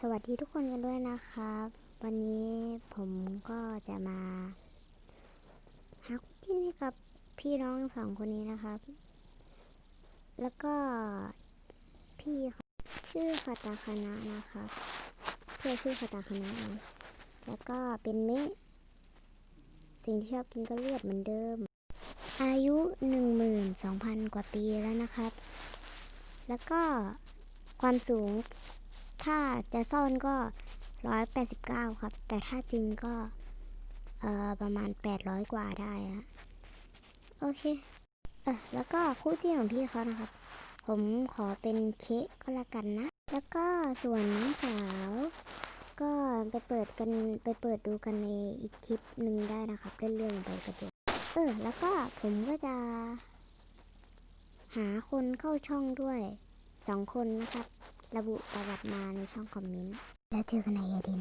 สวัสดีทุกคนกันด้วยนะครับ วันนี้ผมก็จะมาหาคู่จิ้นให้กับพี่น้องสองคนนี้นะครับ แล้วก็พี่ชื่อคาตาคานะนะครับเพื่อชื่อคาตาคานะนะแล้วก็เป็นเมะสิ่งที่ชอบกินก็เลือดเหมือนเดิม อายุ 12,000 กว่าปีแล้วนะครับ แล้วก็ความสูง ถ้าจะซ่อนก็ 189 ครับ แต่ถ้าจริงก็เอ่อประมาณ 800 กว่าได้อะโอเคเออแล้วก็คู่ที่ของพี่เขานะครับ ผมขอเป็นเคก็แล้วกันนะ แล้วก็ส่วนน้องสาว ก็ไปเปิดกันไปเปิดดูกันในอีกคลิปหนึ่งได้นะครับเรื่อยๆไปก็เจอเออแล้วก็ผมก็จะ หาคนเข้าช่องด้วยสองคนนะครับ ระบุประวัติมาในช่องคอมเมนต์ แล้วเจอกันในเอดิน